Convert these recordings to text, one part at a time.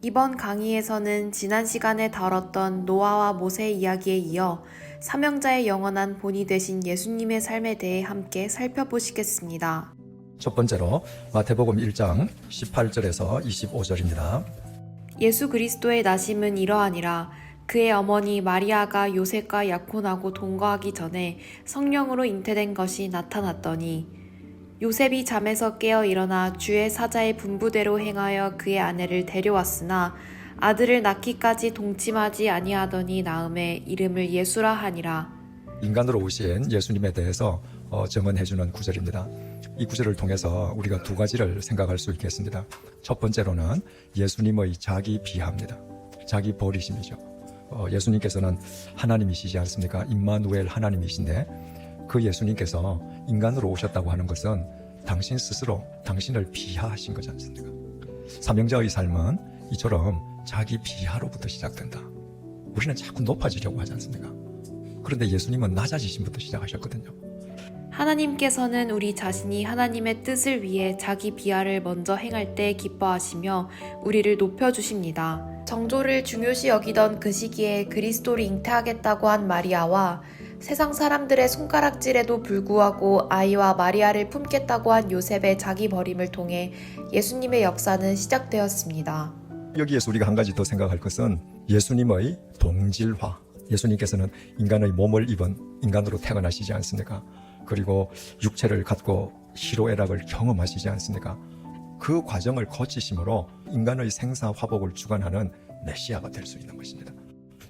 이번 강의에서는 지난 시간에 다뤘던 노아와 모세 이야기에 이어 사명자의 영원한 본이 되신 예수님의 삶에 대해 함께 살펴보시겠습니다. 첫 번째로 마태복음 1장 18절에서 25절입니다. 예수 그리스도의 나심은 이러하니라 그의 어머니 마리아가 요셉과 약혼하고 동거하기 전에 성령으로 잉태된 것이 나타났더니 요셉이 잠에서 깨어 일어나 주의 사자의 분부대로 행하여 그의 아내를 데려왔으나 아들을 낳기까지 동침하지 아니하더니 낳음에 이름을 예수라 하니라 인간으로 오신 예수님에 대해서 어, 증언해주는 구절입니다. 이 구절을 통해서 우리가 두 가지를 생각할 수 있겠습니다. 첫 번째로는 예수님의 자기 비하입니다. 자기 버리심이죠. 어, 예수님께서는 하나님이시지 않습니까? 임마누엘 하나님이신데 그 예수님께서 인간으로 오셨다고 하는 것은 당신 스스로 당신을 비하하신 거지 않습니까? 사명자의 삶은 이처럼 자기 비하로부터 시작된다. 우리는 자꾸 높아지려고 하지 않습니까? 그런데 예수님은 낮아지심부터 시작하셨거든요. 하나님께서는 우리 자신이 하나님의 뜻을 위해 자기 비하를 먼저 행할 때 기뻐하시며 우리를 높여주십니다. 정조를 중요시 여기던 그 시기에 그리스도를 잉태하겠다고 한 마리아와 세상 사람들의 손가락질에도 불구하고 아이와 마리아를 품겠다고 한 요셉의 자기 버림을 통해 예수님의 역사는 시작되었습니다. 여기에서 우리가 한 가지 더 생각할 것은 예수님의 동질화. 예수님께서는 인간의 몸을 입은 인간으로 태어나시지 않습니까? 그리고 육체를 갖고 희로애락을 경험하시지 않습니까? 그 과정을 거치심으로 인간의 생사 화복을 주관하는 메시아가 될 수 있는 것입니다.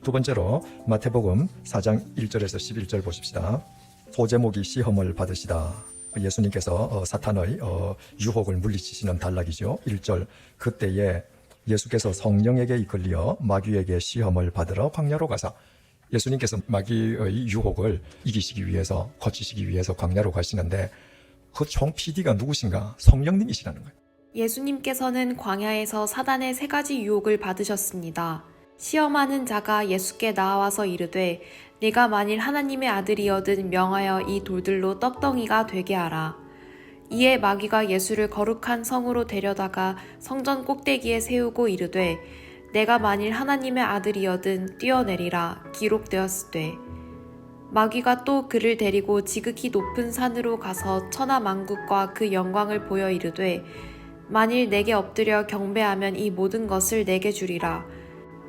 두 번째로 마태복음 4장 1절에서 11절 보십시다. 소제목이 시험을 받으시다. 예수님께서 어, 사탄의 어, 유혹을 물리치시는 단락이죠. 1절 그때에 예수께서 성령에게 이끌려 마귀에게 시험을 받으러 광야로 가사 예수님께서 마귀의 유혹을 이기시기 위해서 거치시기 위해서 광야로 가시는데 그총 PD가 누구신가? 성령님이시라는 거예요. 예수님께서는 광야에서 사단의 세 가지 유혹을 받으셨습니다. 시험하는 자가 예수께 나와서 이르되 내가 만일 하나님의 아들이어든 명하여 이 돌들로 떡덩이가 되게 하라. 이에 마귀가 예수를 거룩한 성으로 데려다가 성전 꼭대기에 세우고 이르되 내가 만일 하나님의 아들이어든 뛰어내리라 기록되었으되 마귀가 또 그를 데리고 지극히 높은 산으로 가서 천하 만국과 그 영광을 보여 이르되 만일 내게 엎드려 경배하면 이 모든 것을 내게 주리라.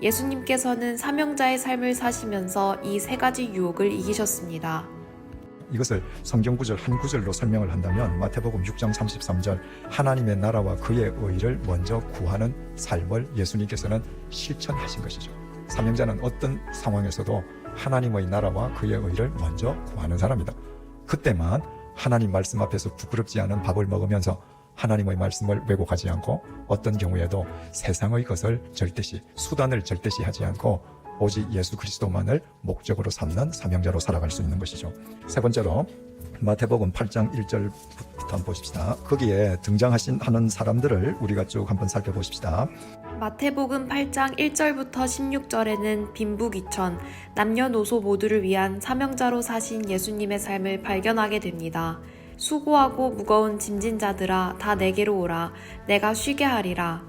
예수님께서는 사명자의 삶을 사시면서 이 세 가지 유혹을 이기셨습니다. 이것을 성경 구절 한 구절로 설명을 한다면 마태복음 6장 33절 하나님의 나라와 그의 의를 먼저 구하는 삶을 예수님께서는 실천하신 것이죠. 사명자는 어떤 상황에서도 하나님의 나라와 그의 의를 먼저 구하는 사람이다. 그때만 하나님 말씀 앞에서 부끄럽지 않은 밥을 먹으면서 하나님의 말씀을 왜곡하지 않고 어떤 경우에도 세상의 것을 절대시 수단을 절대시 하지 않고 오직 예수 그리스도만을 목적으로 삼는 사명자로 살아갈 수 있는 것이죠. 세 번째로 마태복음 8장 1절부터 한번 보십시다. 거기에 등장하신 하는 사람들을 우리가 쭉 한번 살펴보십시다. 마태복음 8장 1절부터 16절에는 빈부귀천, 남녀노소 모두를 위한 사명자로 사신 예수님의 삶을 발견하게 됩니다. 수고하고 무거운 짐진 자들아 다 내게로 오라 내가 쉬게 하리라.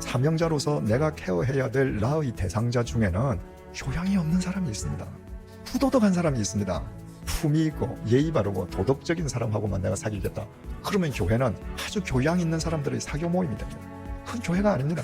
사명자로서 내가 케어해야 될 나의 대상자 중에는 교양이 없는 사람이 있습니다. 부도덕한 사람이 있습니다. 품이 있고 예의 바르고 도덕적인 사람하고만 내가 사귀겠다. 그러면 교회는 아주 교양 있는 사람들의 사교 모임이다. 그건 교회가 아닙니다.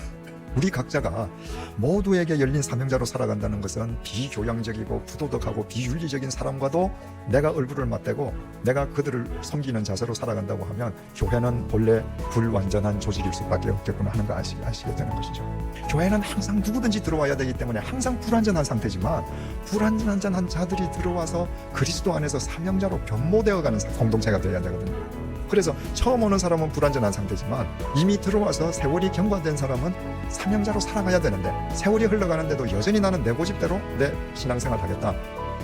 우리 각자가 모두에게 열린 사명자로 살아간다는 것은 비교양적이고 부도덕하고 비윤리적인 사람과도 내가 얼굴을 맞대고 내가 그들을 섬기는 자세로 살아간다고 하면 교회는 본래 불완전한 조직일 수밖에 없겠구나 하는 거 아시, 아시게 되는 것이죠. 교회는 항상 누구든지 들어와야 되기 때문에 항상 불완전한 상태지만 불완전한 자들이 들어와서 그리스도 안에서 사명자로 변모되어가는 공동체가 되어야 되거든요. 그래서 처음 오는 사람은 불완전한 상태지만 이미 들어와서 세월이 경과된 사람은 사명자로 살아가야 되는데 세월이 흘러가는데도 여전히 나는 내 고집대로 내 신앙생활 하겠다.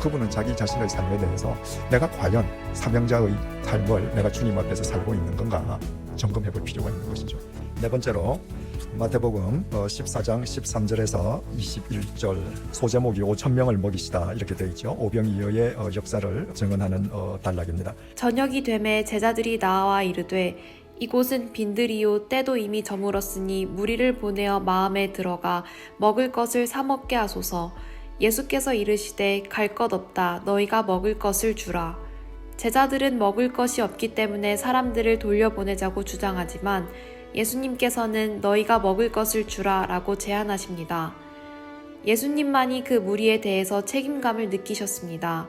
그분은 자기 자신의 삶에 대해서 내가 과연 사명자의 삶을 내가 주님 앞에서 살고 있는 건가 점검해 볼 필요가 있는 것이죠. 네 번째로 마태복음 14장 13절에서 21절 소제목이 5천 명을 먹이시다 이렇게 되어 있죠. 오병이어의 어, 역사를 증언하는 어, 단락입니다. 저녁이 되매 제자들이 나와 이르되 이곳은 빈들이요 때도 이미 저물었으니 무리를 보내어 마음에 들어가 먹을 것을 사 먹게 하소서. 예수께서 이르시되 갈 것 없다 너희가 먹을 것을 주라. 제자들은 먹을 것이 없기 때문에 사람들을 돌려보내자고 주장하지만 예수님께서는 너희가 먹을 것을 주라 라고 제안하십니다. 예수님만이 그 무리에 대해서 책임감을 느끼셨습니다.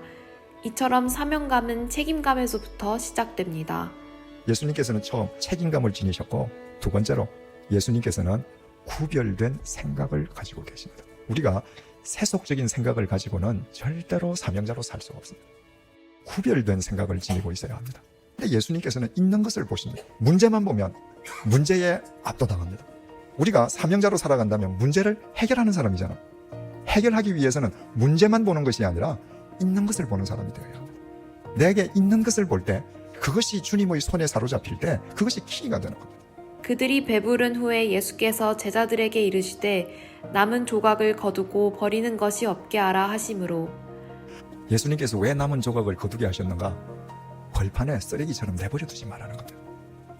이처럼 사명감은 책임감에서부터 시작됩니다. 예수님께서는 처음 책임감을 지니셨고 두 번째로 예수님께서는 구별된 생각을 가지고 계십니다. 우리가 세속적인 생각을 가지고는 절대로 사명자로 살 수가 없습니다. 구별된 생각을 지니고 있어야 합니다. 근데 예수님께서는 있는 것을 보십니다. 문제만 보면 문제에 압도당합니다. 우리가 사명자로 살아간다면 문제를 해결하는 사람이잖아. 해결하기 위해서는 문제만 보는 것이 아니라 있는 것을 보는 사람이 되어야 합니다. 내게 있는 것을 볼 때 그것이 주님의 손에 사로잡힐 때 그것이 키가 되는 겁니다. 그들이 배부른 후에 예수께서 제자들에게 이르시되 남은 조각을 거두고 버리는 것이 없게 하라 하심으로 예수님께서 왜 남은 조각을 거두게 하셨는가? 벌판에 쓰레기처럼 내버려 두지 말라는 겁니다.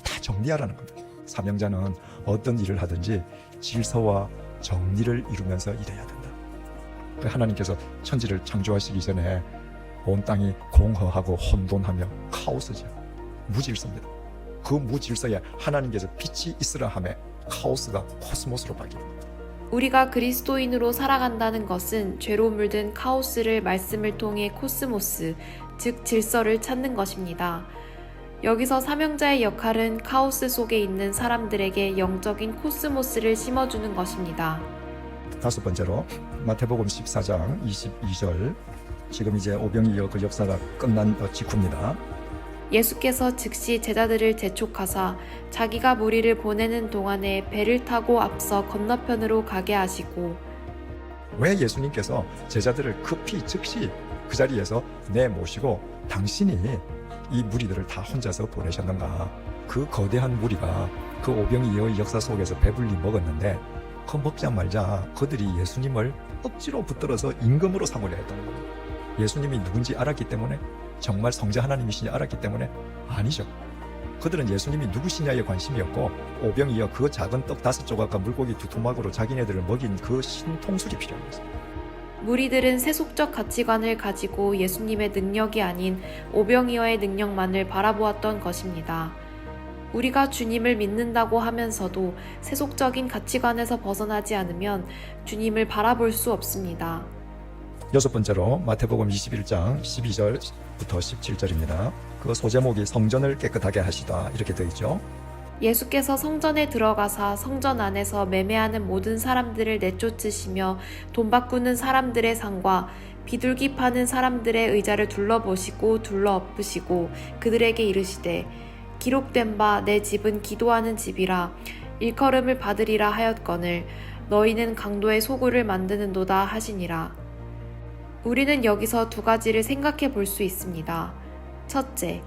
다 정리하라는 겁니다. 사명자는 어떤 일을 하든지 질서와 정리를 이루면서 일해야 된다. 그 하나님께서 천지를 창조하시기 전에 온 땅이 공허하고 혼돈하며 카오스죠. 무질서입니다. 그 무질서에 하나님께서 빛이 있으라 함에 카오스가 코스모스로 바뀝니다. 우리가 그리스도인으로 살아간다는 것은 죄로 물든 카오스를 말씀을 통해 코스모스, 즉 질서를 찾는 것입니다. 여기서 사명자의 역할은 카오스 속에 있는 사람들에게 영적인 코스모스를 심어주는 것입니다. 다섯 번째로 마태복음 14장 22절 지금 이제 오병이어 그 역사가 끝난 어, 직후입니다. 예수께서 즉시 제자들을 재촉하사 자기가 무리를 보내는 동안에 배를 타고 앞서 건너편으로 가게 하시고 왜 예수님께서 제자들을 급히 즉시 그 자리에서 내모시고 당신이 이 무리들을 다 혼자서 보내셨는가? 그 거대한 무리가 그 오병이어의 역사 속에서 배불리 먹었는데 그 먹자 말자 그들이 예수님을 억지로 붙들어서 임금으로 삼으려 했다는 겁니다. 예수님이 누군지 알았기 때문에 정말 성자 하나님이시냐 알았기 때문에 아니죠. 그들은 예수님이 누구시냐에 관심이었고 오병이어 그 작은 떡 다섯 조각과 물고기 두 토막으로 자기네들을 먹인 그 신통술이 필요한 거죠. 무리들은 세속적 가치관을 가지고 예수님의 능력이 아닌 오병이어의 능력만을 바라보았던 것입니다. 우리가 주님을 믿는다고 하면서도 세속적인 가치관에서 벗어나지 않으면 주님을 바라볼 수 없습니다. 여섯 번째로 마태복음 21장 12절부터 17절입니다. 그 소제목이 성전을 깨끗하게 하시다 이렇게 되어 있죠. 예수께서 성전에 들어가사 성전 안에서 매매하는 모든 사람들을 내쫓으시며 돈 바꾸는 사람들의 상과 비둘기 파는 사람들의 의자를 둘러보시고 둘러 엎으시고 그들에게 이르시되 기록된 바 내 집은 기도하는 집이라 일컬음을 받으리라 하였거늘 너희는 강도의 소굴을 만드는도다 하시니라 우리는 여기서 두 가지를 생각해 볼 수 있습니다. 첫째,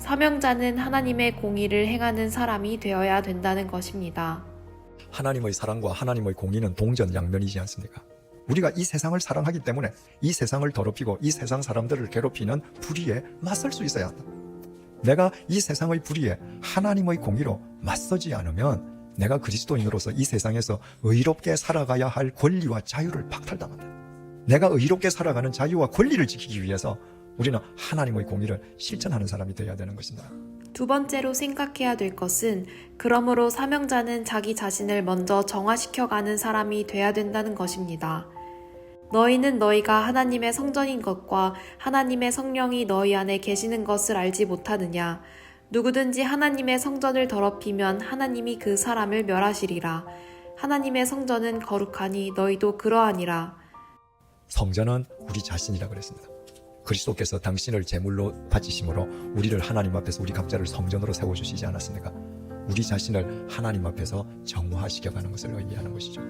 사명자는 하나님의 공의를 행하는 사람이 되어야 된다는 것입니다. 하나님의 사랑과 하나님의 공의는 동전 양면이지 않습니까? 우리가 이 세상을 사랑하기 때문에 이 세상을 더럽히고 이 세상 사람들을 괴롭히는 불의에 맞설 수 있어야 한다. 내가 이 세상의 불의에 하나님의 공의로 맞서지 않으면 내가 그리스도인으로서 이 세상에서 의롭게 살아가야 할 권리와 자유를 박탈당한다. 내가 의롭게 살아가는 자유와 권리를 지키기 위해서 우리는 하나님의 공의를 실천하는 사람이 되어야 되는 것입니다. 두 번째로 생각해야 될 것은 그러므로 사명자는 자기 자신을 먼저 정화시켜 가는 사람이 돼야 된다는 것입니다. 너희는 너희가 하나님의 성전인 것과 하나님의 성령이 너희 안에 계시는 것을 알지 못하느냐? 누구든지 하나님의 성전을 더럽히면 하나님이 그 사람을 멸하시리라. 하나님의 성전은 거룩하니 너희도 그러하니라. 성전은 우리 자신이라 그랬습니다. 그리스도께서 당신을 제물로 바치심으로 우리를 하나님 앞에서 우리 각자를 성전으로 세워 주시지 않았습니까? 우리 자신을 하나님 앞에서 정화시켜 가는 것을 의미하는 것이죠.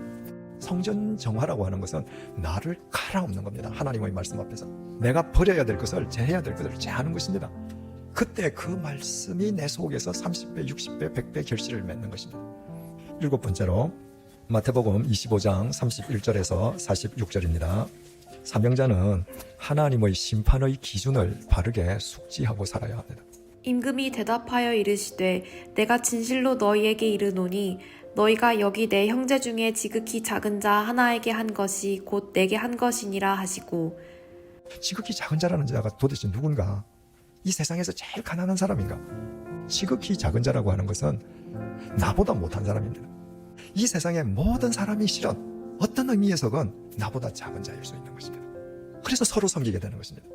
성전 정화라고 하는 것은 나를 갈아엎는 겁니다. 하나님의 말씀 앞에서 내가 버려야 될 것을 제해야 될 것을 제하는 것입니다. 그때 그 말씀이 내 속에서 30배, 60배, 100배 결실을 맺는 것입니다. 일곱 번째로 마태복음 25장 31절에서 46절입니다. 사명자는 하나님의 심판의 기준을 바르게 숙지하고 살아야 합니다. 임금이 대답하여 이르시되 내가 진실로 너희에게 이르노니 너희가 여기 내 형제 중에 지극히 작은 자 하나에게 한 것이 곧 내게 한 것이니라 하시고 지극히 작은 자라는 자가 도대체 누군가? 이 세상에서 제일 가난한 사람인가? 지극히 작은 자라고 하는 것은 나보다 못한 사람입니다. 이 세상의 모든 사람이 실은 어떤 의미에서건 나보다 작은 자일 수 있는 것입니다. 그래서 서로 섬기게 되는 것입니다.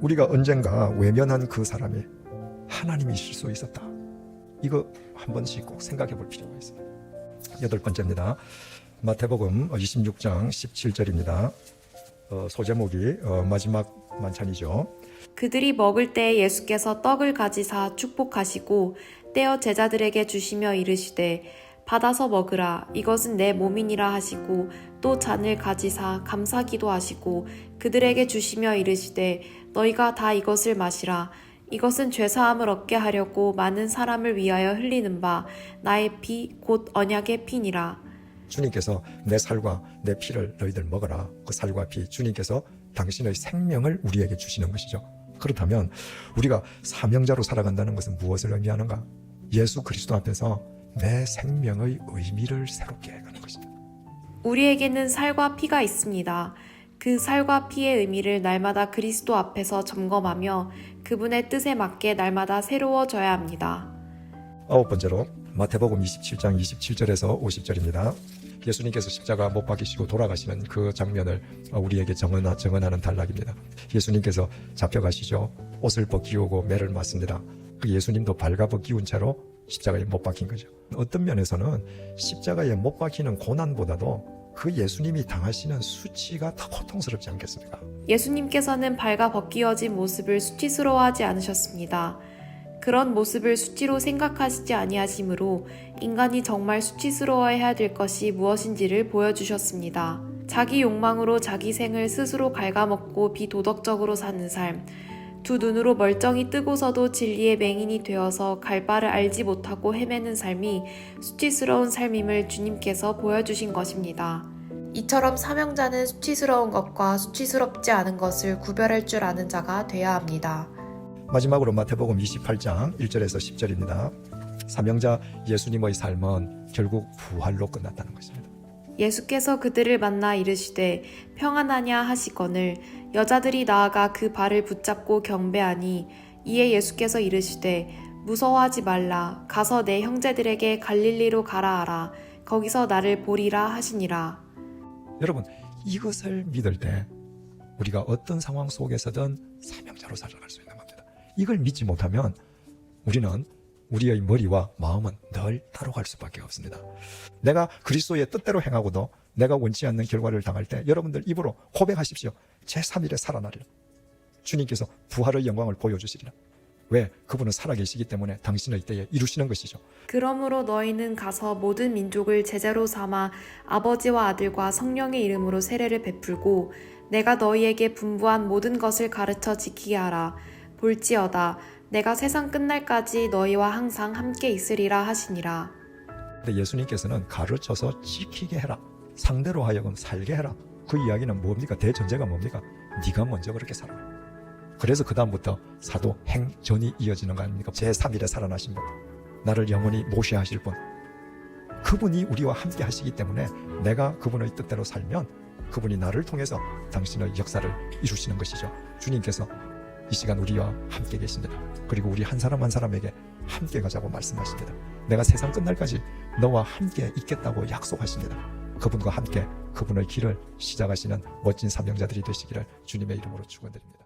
우리가 언젠가 외면한 그 사람이 하나님이실 수 있었다. 이거 한 번씩 꼭 생각해 볼 필요가 있습니다. 여덟 번째입니다. 마태복음 26장 17절입니다. 어, 소제목이 어, 마지막 만찬이죠. 그들이 먹을 때 예수께서 떡을 가지사 축복하시고 떼어 제자들에게 주시며 이르시되 받아서 먹으라 이것은 내 몸이니라 하시고 또 잔을 가지사 감사기도 하시고 그들에게 주시며 이르시되 너희가 다 이것을 마시라 이것은 죄사함을 얻게 하려고 많은 사람을 위하여 흘리는 바 나의 피 곧 언약의 피니라 주님께서 내 살과 내 피를 너희들 먹어라. 그 살과 피 주님께서 당신의 생명을 우리에게 주시는 것이죠. 그렇다면 우리가 사명자로 살아간다는 것은 무엇을 의미하는가? 예수 그리스도 앞에서 내 생명의 의미를 새롭게 해가는 것입니다. 우리에게는 살과 피가 있습니다. 그 살과 피의 의미를 날마다 그리스도 앞에서 점검하며 그분의 뜻에 맞게 날마다 새로워져야 합니다. 아홉 번째로 마태복음 27장 27절에서 50절입니다. 예수님께서 십자가 못 박히시고 돌아가시는 그 장면을 우리에게 정언하, 정언하는 단락입니다. 예수님께서 잡혀가시죠. 옷을 벗기우고 매를 맞습니다. 그 예수님도 발가벗 기운 채로 십자가에 못 박힌 거죠. 어떤 면에서는 십자가에 못 박히는 고난보다도 그 예수님이 당하시는 수치가 더 고통스럽지 않겠습니까? 예수님께서는 발가 벗기어진 모습을 수치스러워하지 않으셨습니다. 그런 모습을 수치로 생각하시지 아니하시므로 인간이 정말 수치스러워해야 될 것이 무엇인지를 보여주셨습니다. 자기 욕망으로 자기 생을 스스로 갉아먹고 비도덕적으로 사는 삶, 두 눈으로 멀쩡히 뜨고서도 진리의 맹인이 되어서 갈 바를 알지 못하고 헤매는 삶이 수치스러운 삶임을 주님께서 보여주신 것입니다. 이처럼 사명자는 수치스러운 것과 수치스럽지 않은 것을 구별할 줄 아는 자가 되어야 합니다. 마지막으로 마태복음 28장 1절에서 10절입니다. 사명자 예수님의 삶은 결국 부활로 끝났다는 것입니다. 예수께서 그들을 만나 이르시되 평안하냐 하시거늘 여자들이 나아가 그 발을 붙잡고 경배하니 이에 예수께서 이르시되 무서워하지 말라. 가서 내 형제들에게 갈릴리로 가라 하라. 거기서 나를 보리라 하시니라. 여러분 이것을 믿을 때 우리가 어떤 상황 속에서든 사명자로 살아갈 수 있는 겁니다. 이걸 믿지 못하면 우리는 우리의 머리와 마음은 늘 따로 갈 수밖에 없습니다. 내가 그리스도의 뜻대로 행하고도 내가 원치 않는 결과를 당할 때 여러분들 입으로 고백하십시오. 제3일에 살아나리라. 주님께서 부활의 영광을 보여주시리라. 왜? 그분은 살아계시기 때문에 당신의 때에 이루시는 것이죠. 그러므로 너희는 가서 모든 민족을 제자로 삼아 아버지와 아들과 성령의 이름으로 세례를 베풀고 내가 너희에게 분부한 모든 것을 가르쳐 지키게 하라. 볼지어다 내가 세상 끝날까지 너희와 항상 함께 있으리라 하시니라. 근데 예수님께서는 가르쳐서 지키게 해라. 상대로 하여금 살게 해라. 그 이야기는 뭡니까? 대전제가 뭡니까? 네가 먼저 그렇게 살아. 그래서 그 다음부터 사도 행전이 이어지는 거 아닙니까? 제3일에 살아나신 분. 나를 영원히 모시하실 분. 그분이 우리와 함께 하시기 때문에 내가 그분의 뜻대로 살면 그분이 나를 통해서 당신의 역사를 이루시는 것이죠. 주님께서 이 시간 우리와 함께 계십니다. 그리고 우리 한 사람 한 사람에게 함께 가자고 말씀하십니다. 내가 세상 끝날까지 너와 함께 있겠다고 약속하십니다. 그분과 함께 그분의 길을 시작하시는 멋진 사명자들이 되시기를 주님의 이름으로 축원드립니다.